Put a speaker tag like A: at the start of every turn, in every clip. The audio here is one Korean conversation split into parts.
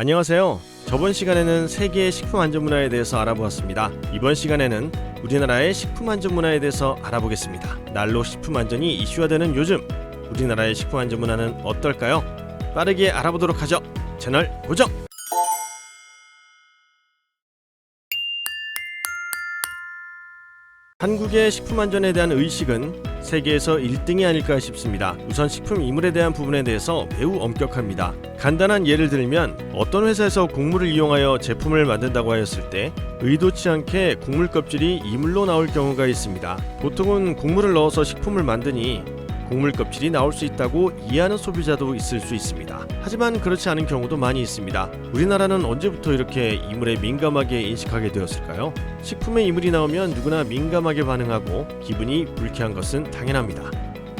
A: 안녕하세요. 저번 시간에는 세계의 식품 안전 문화에 대해서 알아보았습니다. 이번 시간에는 우리나라의 식품 안전 문화에 대해서 알아보겠습니다. 날로 식품 안전이 이슈화되는 요즘 우리나라의 식품 안전 문화는 어떨까요? 빠르게 알아보도록 하죠. 채널 고정. 한국의 식품 안전에 대한 의식은 세계에서 1등이 아닐까 싶습니다. 우선 식품 이물에 대한 부분에 대해서 매우 엄격합니다. 간단한 예를 들면 어떤 회사에서 곡물을 이용하여 제품을 만든다고 하였을 때 의도치 않게 곡물 껍질이 이물로 나올 경우가 있습니다. 보통은 곡물을 넣어서 식품을 만드니 곡물 껍질이 나올 수 있다고 이해하는 소비자도 있을 수 있습니다. 하지만 그렇지 않은 경우도 많이 있습니다. 우리나라는 언제부터 이렇게 이물에 민감하게 인식하게 되었을까요? 식품에 이물이 나오면 누구나 민감하게 반응하고 기분이 불쾌한 것은 당연합니다.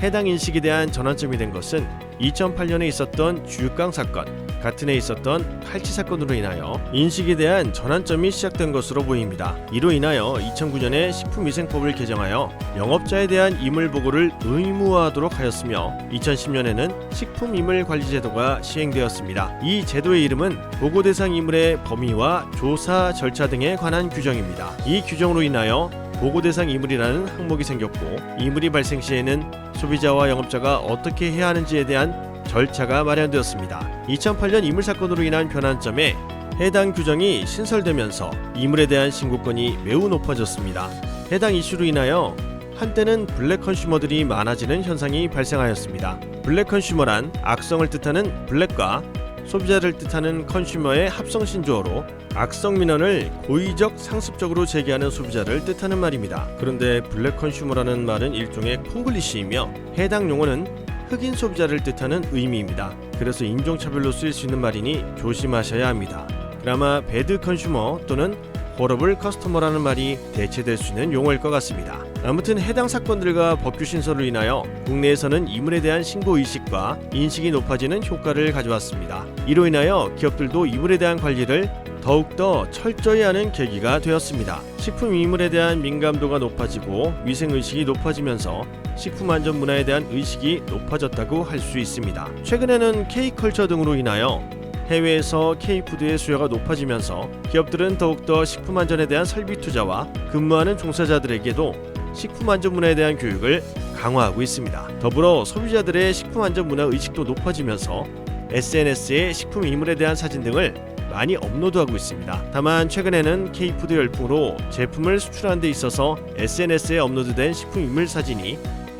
A: 해당 인식에 대한 전환점이 된 것은 2008년에 있었던 주육강 사건, 같은 해 있었던 칼치 사건으로 인하여 인식에 대한 전환점이 시작된 것으로 보입니다. 이로 인하여 2009년에 식품위생법을 개정하여 영업자에 대한 이물 보고를 의무화하도록 하였으며 2010년에는 식품 이물 관리 제도가 시행되었습니다. 이 제도의 이름은 보고 대상 이물의 범위와 조사 절차 등에 관한 규정입니다. 이 규정으로 인하여 보고 대상 이물이라는 항목이 생겼고 이물이 발생 시에는 소비자와 영업자가 어떻게 해야 하는지에 대한 절차가 마련되었습니다. 2008년 이물 사건으로 인한 변환점에 해당 규정이 신설되면서 이물에 대한 신고권이 매우 높아졌습니다. 해당 이슈로 인하여 한때는 블랙 컨슈머들이 많아지는 현상이 발생하였습니다. 블랙 컨슈머란 악성을 뜻하는 블랙과 소비자를 뜻하는 컨슈머의 합성 신조어로 악성 민원을 고의적 상습적으로 제기하는 소비자를 뜻하는 말입니다. 그런데 블랙 컨슈머라는 말은 일종의 콩글리시이며 해당 용어는 흑인 소비자를 뜻하는 의미입니다. 그래서 인종차별로 쓰일 수 있는 말이니 조심하셔야 합니다. 그나마 배드 컨슈머 또는 호러블 커스터머라는 말이 대체될 수 있는 용어일 것 같습니다. 아무튼 해당 사건들과 법규 신설로 인하여 국내에서는 이물에 대한 신고 의식과 인식이 높아지는 효과를 가져왔습니다. 이로 인하여 기업들도 이물에 대한 관리를 더욱더 철저히 하는 계기가 되었습니다. 식품 이물에 대한 민감도가 높아지고 위생 의식이 높아지면서 식품 안전 문화에 대한 의식이 높아졌다고 할 수 있습니다. 최근에는 K컬처 등으로 인하여 해외에서 K푸드의 수요가 높아지면서 기업들은 더욱더 식품 안전에 대한 설비 투자와 근무하는 종사자들에게도 식품 안전 문화에 대한 교육을 강화하고 있습니다. 더불어 소비자들의 식품 안전 문화 의식도 높아지면서 SNS에 식품 이물에 대한 사진 등을 많이 업로드하고 있습니다. 다만 최근에는 K푸드 열풍으로 제품을 수출하는 데 있어서 SNS에 업로드된 식품 이물 사진이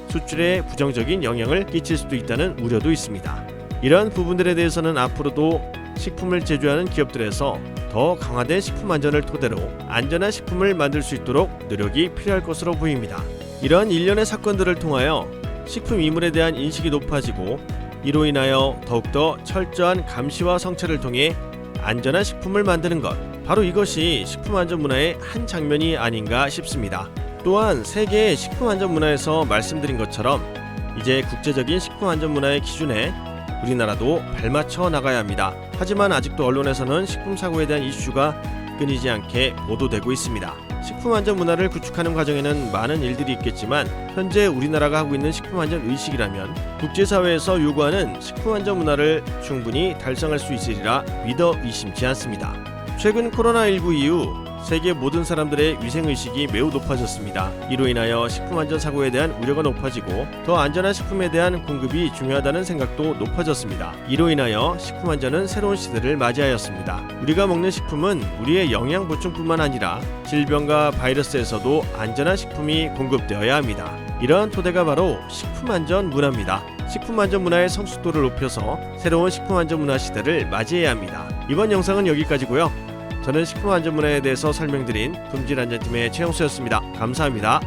A: 수출에 부정적인 영향을 끼칠 수도 있다는 우려도 있습니다. 이러한 부분들에 대해서는 앞으로도 식품을 제조하는 기업들에서 더 강화된 식품 안전을 토대로 안전한 식품을 만들 수 있도록 노력이 필요할 것으로 보입니다. 이러한 일련의 사건들을 통하여 식품 이물에 대한 인식이 높아지고 이로 인하여 더욱더 철저한 감시와 성찰을 통해 안전한 식품을 만드는 것 바로 이것이 식품 안전 문화의 한 장면이 아닌가 싶습니다. 또한 세계의 식품 안전 문화에서 말씀드린 것처럼 이제 국제적인 식품 안전 문화의 기준에 우리나라도 발맞춰 나가야 합니다. 하지만 아직도 언론에서는 식품 사고에 대한 이슈가 끊이지 않게 보도되고 있습니다. 식품 안전 문화를 구축하는 과정에는 많은 일들이 있겠지만 현재 우리나라가 하고 있는 식품 안전 의식이라면 국제사회에서 요구하는 식품 안전 문화를 충분히 달성할 수 있으리라 믿어 의심치 않습니다. 최근 코로나19 이후 세계 모든 사람들의 위생 의식이 매우 높아졌습니다. 이로 인하여 식품 안전 사고에 대한 우려가 높아지고 더 안전한 식품에 대한 공급이 중요하다는 생각도 높아졌습니다. 이로 인하여 식품 안전은 새로운 시대를 맞이하였습니다. 우리가 먹는 식품은 우리의 영양 보충뿐만 아니라 질병과 바이러스에서도 안전한 식품이 공급되어야 합니다. 이러한 토대가 바로 식품 안전 문화입니다. 식품 안전 문화의 성숙도를 높여서 새로운 식품 안전 문화 시대를 맞이해야 합니다. 이번 영상은 여기까지고요. 저는 식품 안전 문화에 대해서 설명드린 품질 안전팀의 최영수였습니다. 감사합니다.